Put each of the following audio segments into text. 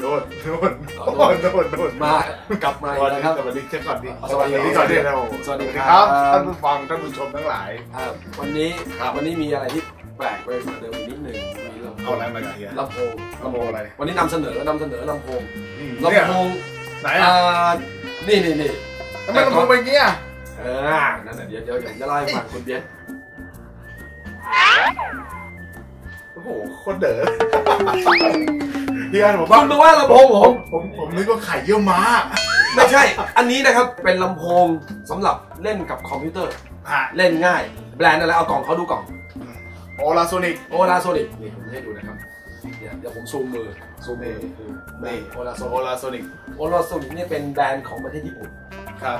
โดนโดนโดนโดนโดนมากลับมาสอีวักสดีแล้วคครัรับบสวัสดีเช็คก่อนดิสวัสดีก่อนดิครับสวัสดีคครัรับบท่านผู้ฟังท่านผู้ชมทั้งหลายอ่าวันนี้ครับวันนี้มีอะไรที่แปลกไปกว่าเดิมอีกนิดหนึ่งมีลำโพเอางอะไรมากันเฮียลำโพงลำโพงอะไรวันนี้นำเสนอนำเสนอลำโพงอืมลำเนี่ยโพงไหนอ่อะานี่นี่นี่ทำไมลำโพงเป็นอย่างเงี้ยเออนั่นแหละเดี๋ยวเดี๋ยวเดี๋ยวจะเล่าให้ฟังคุณเบียร์โอ้โหโคตรเด๋อ เฮียผมว่าคุณมาว่าลำโพงผผมมผมผมนึกว่าไข่เยี่ยวม้า ไม่ใช่ อันนี้นะครับเป็นลำโพงสำหรับเล่นกับคอมพิวเตอร์ฮะเล่นง่าย แบรนด์อะไรเอากล่องเขาดูกล่องโอลาโซนิก โอลาโซนิกนี่ผมให้ดูนะครับเนี่ยเดี๋ยวผมซูมมือซูมมือนี่โอลาโซโอลาโซนิก โอลาโซนิกเนี่ยเป็นแบรนด์ของประเทศญี่ปุ่น ครับ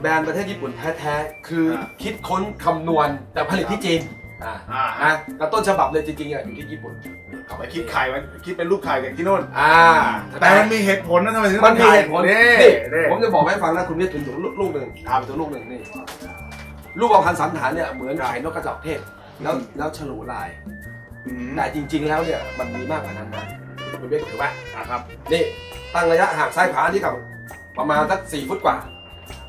แบรนด์ประเทศญี่ปุ่นแท้ๆ คือครับคิดค้นคำนวณแต่ผลิตที่จีน อ่า อ่านะแต่ต้นฉบับเลยจริงๆอะอยู่ที่ญี่ปุ่น กลับไปคิดไข่มันคิดเป็นลูกไข่จากที่โน่นอ่าแต่มันมีเหตุผลนะทำไมถึงมันมีเหตุผลนี่นี่นี่ผมจะบอกให้ฟังนะคุณวิทย์ถึงถึงลูกหนึ่งครับถึงลูกหนึ่งนี่ลูกบอลพันสันฐานเนี่ยเหมือนไข่นกกระจอกเทศแล้วอืมแล้วฉลูลายอืมแต่จริง ๆ แล้วเนี่ยมันมีมากกว่านั้นนะคุณวิทย์ถือว่าอะครับนี่ตั้งระยะห่างซ้ายขวาที่กับประมาณสักสี่ฟุตกว่า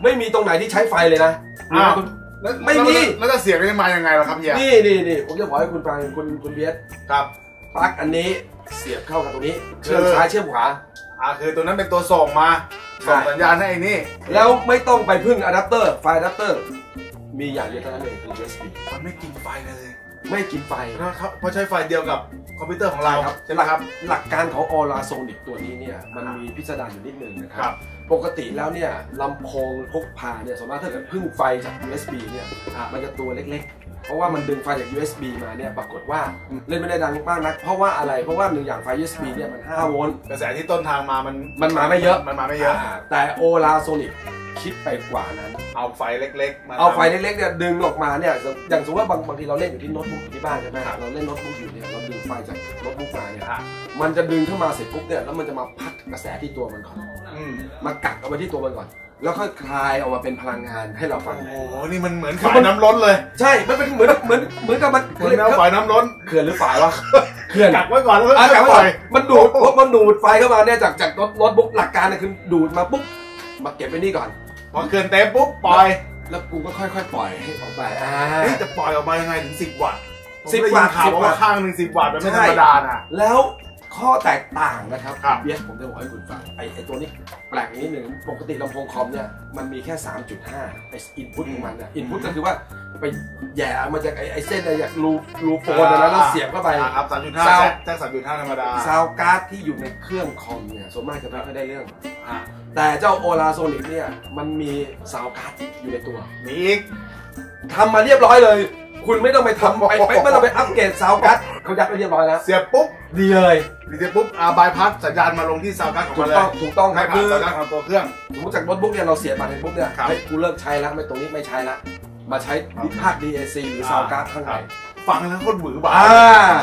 ไม่มีตรงไหนที่ใช้ไฟเลยนะอ้าวคุณแล้วไม่มีแล้วจะเสียงจะมายังไงล่ะครับเฮียนี่นี่นี่ผมจะบอกให้คุณฟังคุณคุณเบียสครับ ปลั๊กอันนี้เสียบเข้ากับตรงนี้คือเชื่อมซ้ายเชื่อมขวา อ่าคือตัวนั้นเป็นตัวส่งมาใช่ส่งสัญญาณให้ไอ้นี่ แล้วไม่ต้องไปพึ่งอะแดปเตอร์ ไฟอะแดปเตอร์ มีอย่างเดียวเท่านั้นเองคือ USB มันไม่กินไฟเลย ไม่กินไฟเพราะเขาเพราะใช้ไฟเดียวกับคอมพิวเตอร์ของเราครับใช่ไหมครับ หลักการของออลาโซนิกตัวนี้เนี่ยมันมีพิสดารอยู่นิดนึงนะคครัรับบปกติแล้วเนี่ยลำโพงพกพาเนี่ยสมมติถ้าเกิดพึ่งไฟจาก USB เนี่ยมันจะตัวเล็กๆ เพราะว่ามันดึงไฟจาก USB มาเนี่ยปรากฏว่าเล่นไม่ได้ดังมากนัก เพราะว่าอะไรเพราะว่าหนึ่งอย่างไฟ USB เนี่ยมัน 5 โวลต์กระแสที่ต้นทางมามันมันมาไม่เยอะมันมาไม่เยอะาแต่โอลาโซนิกคิดไปกว่านั้น เอาไฟเล็กๆมาเอาไฟเล็กๆเนี่ยดึงออกมาเนี่ยอย่างสมมติว่าบางบางทีเราเล่นอยู่ที่โน้ตบุ๊กอยู่ที่บ้านใช่ไหมเราเล่นโน้ตบุ๊กอยู่เนี่ยเราดึงไฟจากโน้ตบุ๊กมาเนี่ยอะมันจะดึงเข้ามาเสร็จปุ๊บเนี่ยแล้วมันจะมาพัดกระแสที่ตัวมันก่อนอืมมากักเอาไว้ที่ตัวมันก่อน แล้วค่อยคลายออกมาเป็นพลังงานให้เราฟัง โอ้โห นี่มันเหมือนคือฝายมันน้ำล้นเลย ใช่ มันเป็นเหมือนเหมือนเหมือนกับมันเหมือนเอาฝายน้ำล้นเขื่อนหรือฝายวะเขื่อนกักไว้ก่อนแล้วอะกักไว้ก่อนปล่ยมันดูดพอมันดูดไฟเข้ามาเนี่ยจากจากโน้ตบุ๊กหลักการเนี่ยคือดูดมาปุ๊บมาเก็บไว้นี่ก่อน พอเกินเต็มปุ๊บปล่อย แล้วกูก็ค่อยๆปล่อยให้ออกไปอ่าเฮ้ยจะปล่อยออกมายังไงถึง10วัตต์สิบผมได้ยินวัตต์ข่าวสิบวัว่าตต์ข้างหนึ่ง10วัตต์มันไม่ใช่ธรรมดานะแล้ว ข้อแตกต่างนะครับครับเบียสผมจะบอกให้คุณฟังไอ้ไอ้ตัวนี้แปลกนิดหนึ่งปกติลำโพงคอมเนี่ยมันมีแค่ 3.5ไอ้อินพุตของมันเนี่ยอินพุตก็คือว่าไปแหย่มาจากไอ้ไอ้เส้นไอ้จากรูรูโฟนอันนั้นแล้วเสียบเข้าไปอะครับ3.5ซาวแจ็คแจ็ค3.5ธรรมดาซาวการ์ดที่อยู่ในเครื่องคอมเนี่ยส่วนมากจะไม่ค่อยได้เรื่องอะแต่เจ้าโอลาโซนิกเนี่ยมันมีซาวการ์ดอยู่ในตัวมีอีกทำมาเรียบร้อยเลย คุณไม่ต้องไปทำไปไปไม่ต้องไปอัปเกรดซาวการ์ดเขายัดไว้เรียบร้อยแล้ว เสียบปุ๊บ ดีเลยเสียบปุ๊บอ่าบายพัสสัญญาณมาลงที่ซาวการ์ดของถูมันกเลยต้องถูกต้องคให้รับผ่าคืนอสัญญาณของตัวเครื่อง สมมติจากโน้ตบุ๊กเนี่ยเราเสียบมาในปุ๊บเนี่ยครับเฮ้ยกูเลิกใช้แล้วไม่ตรงนี้ไม่ใช้ละมาใช้ภาค DAC หรือซาวการ์ดข้างในฟังแล้วโคตรหวือบ่าอ่า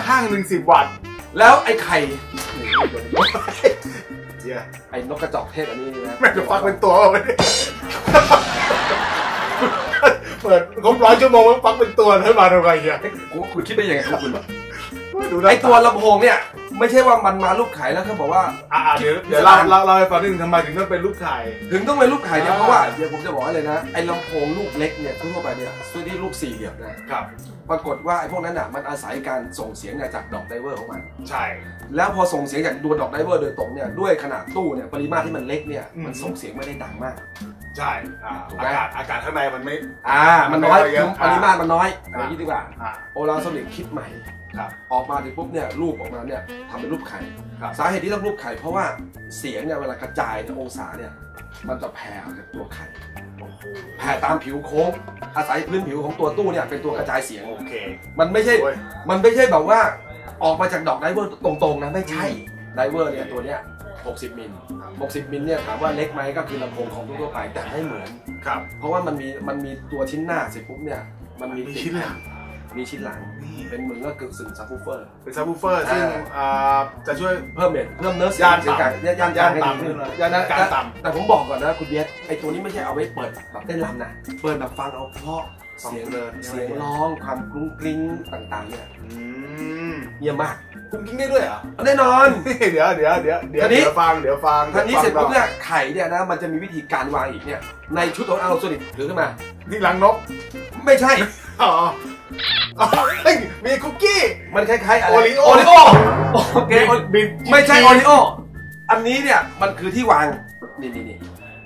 ข้างหนึ่งสิบวัตต์แล้วไอ้ไข่เจียไอ้นกกระจอกเทศอันนี้นะแม่งจะฟังเป็นตัวเอาไปดิเปิดครบร้อยชั่วโมงแล้วฟังเป็นตัวให้มาทำไงเฮีย เอ้ยคุณคุณคิดได้ยังไงครับคุณ ดูนะไอ้ตัวลำโพงเนี่ย ไม่ใช่ว่ามันมาลูกไข่แล้วเขาบอกว่า อ่าเดี๋ยวเดี๋ยวเราเราเราให้ฟังนิดนึงทำไมถึงต้องเป็นลูกไข่ ถึงต้องเป็นลูกไข่เนี่ยอ่าเพราะว่าเดี๋ยวผมจะบอกให้เลยนะไอ้ลำโพงลูกเล็กเนี่ยทั่วไปเนี่ยส่วนที่ลูกสี่เหลี่ยมนะครับ ปรากฏว่าไอ้พวกนั้นอะมันอาศัยการส่งเสียงเนี่ยจากดอกไดเวอร์ของมัน ใช่ แล้วพอส่งเสียงจากตัวดอกไดเวอร์โดยตรงเนี่ยด้วยขนาดตู้เนี่ยปริมาตรที่มันเล็กเนี่ยอืมมันส่งเสียงไม่ได้ดังมาก ใช่อ่าถูกไหม อากาศอากาศข้างในมันไม่ อ่า มันน้อยไม่ได้เยคืออะปริมาตรมันน้อยอ่า เอาอย่างนี้ดีกว่า อ่า โอลาโซนิกคิดใหม่ ครับ ออกมาถึงปุ๊บเนี่ยรูปออกมาเนี่ยทำเป็นรูปไข่ ครับ สาเหตุที่ต้องรูปไข่เพราะว่าเสียงเนี่ยเวลากระจายเนี่ยองศาเนี่ยมันจะแผ่ออกจากตัวไข่แผ่ตามผิวโค้ง อาศัยพื้นผิวของตัวตู้เนี่ยเป็นตัวกระจายเสียง โอเคมันไม่ใช่ โอ้ยมันไม่ใช่แบบว่าออกมาจากดอกไดเวอร์ตรงๆนะไม่ใช่ไดเวอร์เนี่ยตัวเนี้ย 60 มิล 60 มิลเนี่ยถามว่าเล็กไหมก็คือลำโพงของทั่วๆไปแต่ไม่เหมือน ครับ เพราะว่ามันมีมันมีตัวชิ้นหน้าเสร็จปุ๊บเนี่ยมันมีมีติดชิ้นหลังมีชิ้นหลังนี่เป็นเหมือนก็กึ่งสึ่งซับวูเฟอร์ เป็นซับวูเฟอร์ซึ่งอ่าอ่าจะช่วยเพิ่มเน็ตเพิ่มเนื้อเสียย่างนเสียงกลางต่ำย่านย่านให้ดีต่ำขึ้นย่านแต่กลางต่ำแต่ผมบอกก่อนนะคุณเบียสไอตัวนี้ไม่ใช่เอาไว้เปิดแบบเต้นรำนะเปิดแบบฟังเอาเพราะฟังเสียงเพลินเสียงร้องความกรุ้งกริ้งต่างๆเนี่ยอืมเยี่ยมมาก กุ้งกิ้งได้ด้วยเหรอแน่นอน เดี๋ยวเดี๋ยวเดี๋ยวเดี๋ยวทีนี้เดี๋ยวฟังเดี๋ยวฟังทางนี้เสร็จปุ๊บดี๋เนี่วยไข่เนี่ยนะมันจะมีวิธีการวางอีกเนี่ยในชุดของอาร์โซนิกถือขึ้นมาฟังนี่ลังนก ไม่ใช่อ๋ออ๋อเฮ้ยมีคุกกี้ มันคล้ายๆอะไรโอริโอโอริโอโอเคโอบินไม่ใช่โอริโออันนี้เนี่ยมันคือที่วางนี่นี่นี่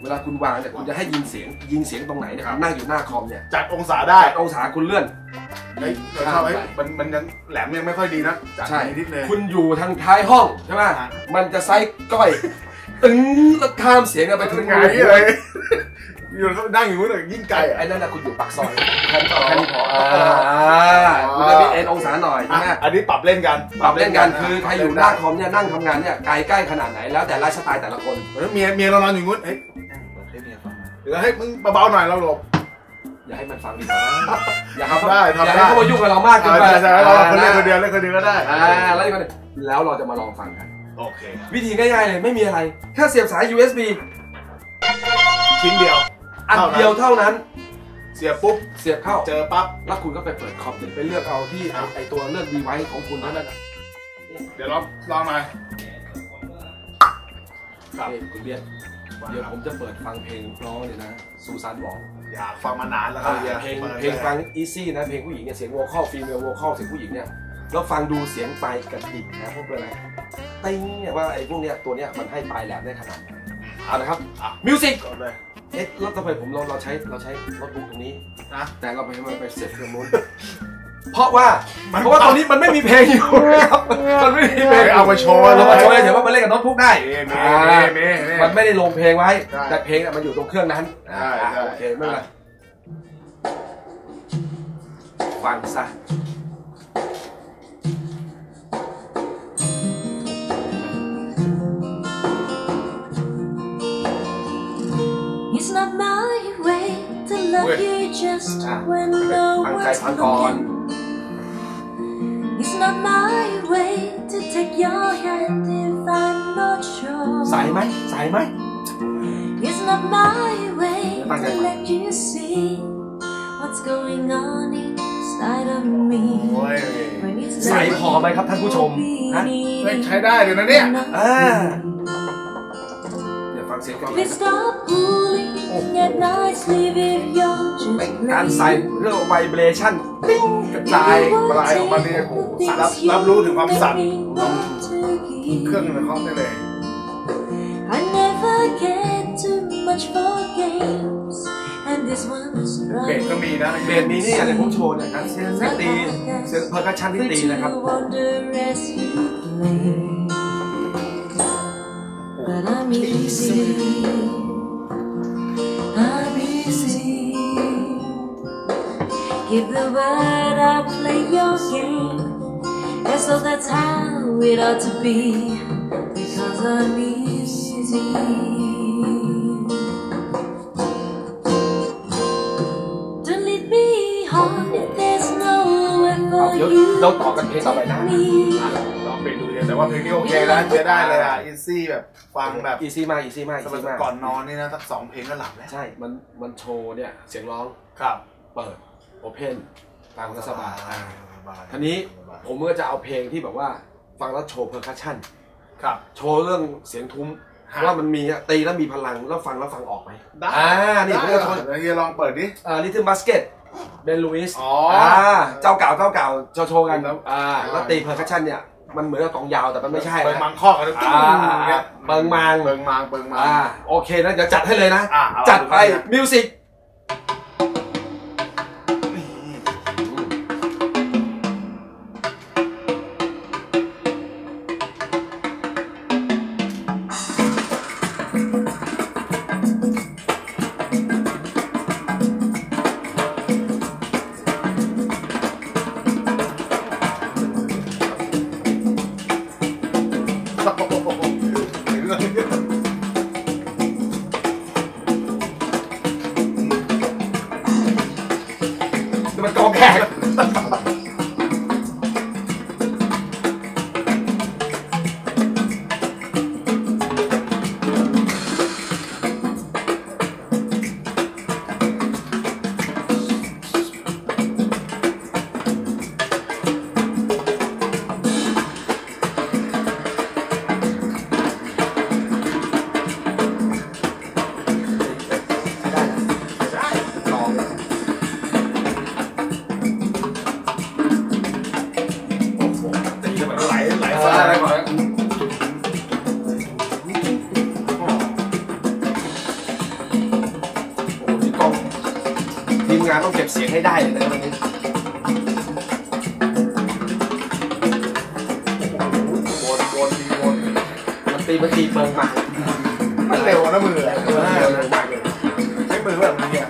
เวลาคุณวางเนี่ยคุณจะให้ยินเสียงยิงเสียงตรงไหนเนี่ยคุณนั่งอยู่หน้าคอมเนี่ยจัดองศาได้แปดองศาคุณเลื่อน เฮ้ยเราชอบเฮ้ยมันมันยังแหลมยังไม่ค่อยดีนะจัดใช่นิดนึงคุณอยู่ทางท้ายห้องใช่ไหมอะมันจะไซส์ก้อยตึงแล้วข้ามเสียงกันไปถึงไงเลยอยู่นั่งอยู่นู้นเลยยิ่งไกลไอ้อะนั่นน่ะคุณอยู่ปากซอยแค่นี้พออ๋อแค่นี้พออ่าคุณจะมีเอ็นองศาหน่อยใช่ไหมอะอันนี้ปรับเล่นกัน ปรับเล่นกันคือใครอยู่หน้าคอมเนี่ยนั่งทำงานเนี่ยไกลใกล้ขนาดไหนแล้วแต่ไลฟ์สไตล์แต่ละคนเหมือนเมียเมียเรานอนอยู่นู้นเฮ้ยเปิดให้เมียฟังหน่อยหรือให้มึงเบาๆหน่อยเราหลบ อย่าให้มันฟังดีกว่าอย่าให้เขาทำได้อย่าทำได้ให้เขามายุ่งกับเรามากเกินใช่ไปใช่เราคนเล่นคนเดียวเล่นคนเดียวก็ได้อ่าแล้วอีกคนหนึ่งแล้วเราจะมาลองฟังกันโอเควิธีง่ายๆเลยไม่มีอะไรแค่เสียบสาย USB ชิ้นเดียวอันเดียวเท่านั้น เสียบปุ๊บเสียบเข้าเจอปั๊บแล้วคุณก็ไปเปิดคอมไปเลือกเอาที่ไอ้ไอตัวเลือกดีไวซ์ของคุณเท่านั้นน่ะเดี๋ยวลองลองหน่อยครับนี่คุณเบียร์เดี๋ยวผมจะเปิดฟังเพลงร้องเลยนะซูซานบอก อยากฟังมานานแล้วครับเพลงปิดเพลงฟังอีซี่นะเพลงผู้หญิงเนี่ยเสียงโวคอลฟีเมลโวคอลเสียงผู้หญิงเนี่ยแล้วฟังดูเสียงปลายกระดิ่งนะพวกอะไรติ้งเนี่ยว่าไอ้พวกเนี้ยตัวเนี้ยมันให้ปลายแหลมได้ขนาดไหนเอาละครับอะมิวสิกก่อนเลยเอ๊ะแล้วทำไมผมเราเราใช้เราใช้โน้ตบุ๊กตรงนี้นะแต่เราไปมันไปเสร็จตรงนู้น เพราะว่ามันเพราะว่าตอนนี้มันไม่มีเพลงอยู่ครับมันไม่มีเพลงเอามาโชว์เรามาโชว์เฉยๆว่ามันเล่นกับโน้ตบุ๊กได้เมอ่าเมเมมันไม่ได้ลงเพลงไว้ใช่แต่เพลงอะมันอยู่ตรงเครื่องนั้นใช่อ่าใช่โอเคไม่เป็นไรฟังซะ It's not my way to love Wait. you just not my way to take your hand if I'm not sure. ใส่ไหมใส่ไหม It's not my way Ang to kahit let you see what's going on inside of me. โอ้ย When it's ใส่ like พอไหมครับท่านผู้ชมฮะเฮ้ยใช้ได้เลยนะเนี่ยอ่าเดี๋ยว ฟังเสียงก่อน Please stop fooling at night, leave if you're เป็น just การใส่ playing. เรื่องไวเบรชั่นปิ้งกระจายปลายออกมาเนี่ยโอ้โหรับรับรู้ถึงความสั่นเครื่องในห้องได้เลย I never cared too much for games, and this one's เบส right. ก็มีนะเบสนี้นี่อะไรผมโชว์เนี่ยการเสียงเสียงตีเสียงเพอร์คัชชันที่ For ตีนะครับ But I'm easy. I'm easy. Give the word I play your game. As though that's how it ought to be. Because I'm easy. Don't lead me on if there's nowhere เอา for เดี๋ยว you เราต่อกันเพลงต่อไปนะ me. ลอง ไปดูแต่ว่าเพลงนี้โอเคนะใช้ได้เลยอะอีซี่แบบฟังแบบอีซี่มากอีซี่มากสอีซี่บายมากก่อนนอนนี่นะสักสองเพลงก็หลับแล้วใช่ มันมันโชว์เนี่ยเสียงร้องครับเปิดโอเพนฟังแล้วสบายอ่าสบายทีนี้ผมก็จะเอาเพลงที่แบบว่าฟังแล้วโชว์เพอร์คัชชั่นครับโชว์เรื่องเสียงทุ้มว่ามันมีตีแล้วมีพลังแล้วฟังแล้วฟังออกไหมได้อ่านี่ผมจะโชว์เฮียลองเปิดดิอ่าลิทึมบาสเกตเบนลูอิสอ๋อเจ้าเก่าเจ้าเก่าโชว์กันแล้วอ่าแล้วตีเพอร์คัชชั่นเนี่ย มันเหมือนกับกลองยาวแต่มันไม่ใช่เปิงนะมังข้อกันเลยอ่าเปิงมังเปิงมังเปิงมังอ่าโอเคนะเดี๋ยวจัดให้เลยนะ อ่าเอาจัดไปดูครับ มิวสิก back. งให้ได้เลยนะวันนี้วนวนดีวนมันตีมันตีเปิงมามันเร็วนะมือเออเร็วมากเลยใช้มือแบบนี้อะ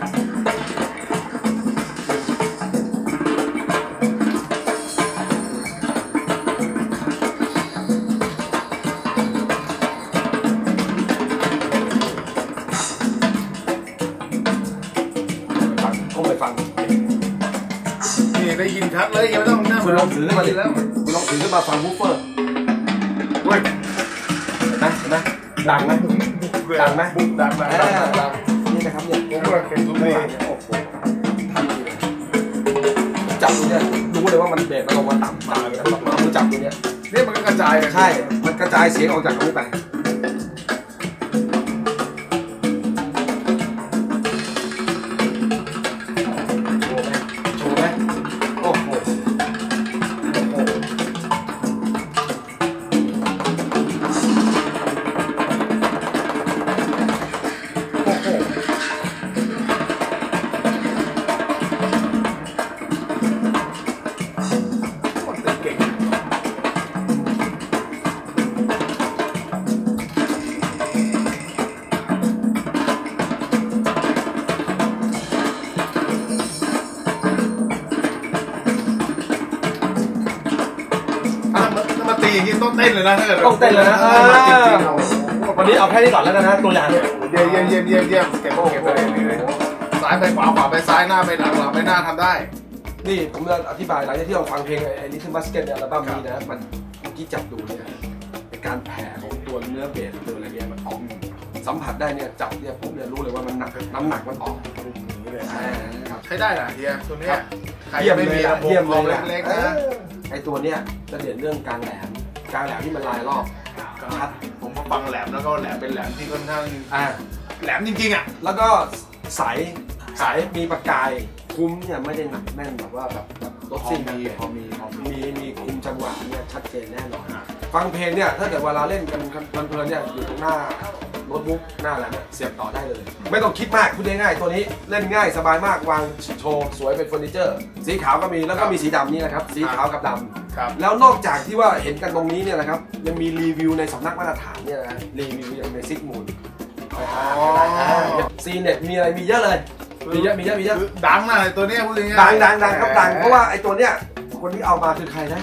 องถือขึ้นมาดิแล้วคุณลองถือขึ้นมาฟังวูฟเฟอร์เว้ยนะนะดังไหมดังไหมดังดังดังดังดังนี่นะครับเนี่ยผมก็เห็นทุกทีโอ้โหทันทีเลยจับตรงเนี้ยรู้เลยว่ามันเบสมันลงมาต่ำต่ำเลยนะเอามือจับตรงเนี้ยนี่มันก็กระจายใช่ มันกระจายเสียงออกจากตรงนี้ไป อย่างนี้ต้องเต้นเลยนะถ้าเกิดต้องเต้นเลยนะถ้ามาจริงๆโอ้โหวันนี้เอาแค่นี้ก่อนแล้วกันนะตัวอย่างเนี่ยเยี่ยมเยี่ยมเยี่ยมเยี่ยมเยี่ยมเก็บเก็บไปเลยนี่เลยซ้ายไปขวาขวาไปซ้ายหน้าไปหลังหลังไปหน้าทำได้ นี่ผมจะอธิบายหลังจากที่เราฟังเพลงไอ้ลิทเทิลบัสเกตเนี่ยอัลบั้มนี้นะมันเมื่อกี้จับดูเนี่ยไอ้การแผ่ของตัวเนื้อเบสตัวอะไรเนี่ยมันออกสัมผัสได้เนี่ยจับเนี่ยปุ๊บเนี่ยรู้เลยว่ามันหนักน้ำหนักมันออกนี่เลยใช่ครับใช้ได้นะเฮียตัวเนี้ยใครเยี่ยมไม่เลมียระอะบบเยี่ยมลเลองยอะเล็กๆเอนะอไอ้ตัวเนี้ยจะเด่นเรื่องกลางแหลมก ลางแหลมที่มันลายรอบชัดผมมาฟังแหลมแล้วก็แหลมเป็นแหลมที่ค่อนข้างอ่าแหลมจริงๆอะแล้วก็ใสใสมีประกายคุ้มเนี่ยไม่ได้หนักแน่นแบบว่าแบบรถซิ่งนะพอมีพอมีมีมีคุมจังหวะเนี่ยชัดเจนแน่นอนฟังเพลงเนี่ยถ้าเกิดเวลาเล่นกันเพลินๆเนี่ยอยู่ตรงหน้า โน้ตบุ๊กหน้าอะไรเนี่ยเสียบต่อได้เลย ไม่ต้องคิดมากพูดง่ายๆตัวนี้เล่นง่ายสบายมากวางโชว์สวยเป็นเฟอร์นิเจอร์ สีขาวก็มีแล้วก็มีสีดำนี่นะครับ สีขาวกับดำครับแล้วนอกจากที่ว่าเห็นกันตรงนี้เนี่ยนะครับยังมีรีวิวในสำนักมาตรฐานเนี่ยนะรีวิวอย่างในซิกมูลซีเน็ตมีอะไรมีเยอะเลยมีเยอะมีเยอะมีเยอะ คือดังนะตัวเนี้ยพูดง่ายๆดังดังดังครับดังเพราะว่าไอ้ตัวเนี้ยคนที่เอามาคือใครนะ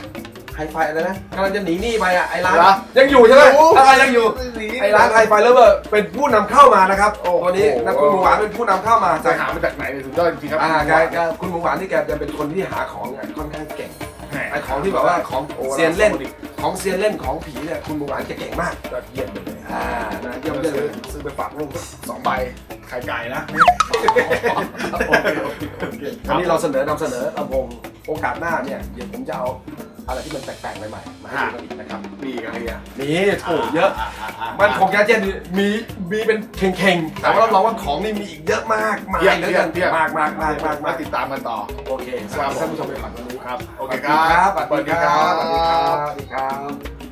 ไฮไฟอะไรนะกำลังจะหนีหนี้ไปอะไอ้ร้านเหรอยังอยู่ใช่ไหมรู้อะไรยังอยู่ไอ้ร้านไฮไฟเลเวอร์เป็นผู้นำเข้ามานะครับโอ้โหตัวนี้นะคุณหมูหวานเป็นผู้นำเข้ามาจะจากหามาจากไหนเนี่ยสุดยอดจริงๆครับอ่าแกแกคุณหมูหวานที่แกจะเป็นคนที่หาของเนี่ยค่อนข้างเก่งแหมไอ้ของที่แบบว่าของโอ้เซียนเล่นของเซียนเล่นของผีเนี่ยคุณหมูหวานแกเก่งมากยอดเยี่ยมเลยอ่านะเยี่เยี่ยยมมเยี่ยมเลเลยยซื้อไปฝากลูกสองใบไข่ไก่นะวันนี้เราเสนอนำเสนอลำโพงโอกาสหน้าเนี่ยเดี๋ยวผมจะเอา อะไรที่มันแปลกๆใหม่ๆมาให้ดูกันอีกนะครับมีกันเฮียนี่โอ้เยอะ มันของแกเจนมีมีเป็นเข่งๆแต่ว่ารับรองว่าของนี่มีอีกเยอะมากมายเยี่ยมเหลือเยี่เกิยมนเยี่ยมมากมากมากมากมามาติดตามกันต่อโอเคสวัสดีท่านผู้ชมไปก่อนวันนี้ครับโอโอเคเคคครัรับบสวัสดีครับสวัสดีครับสวัสดีครับ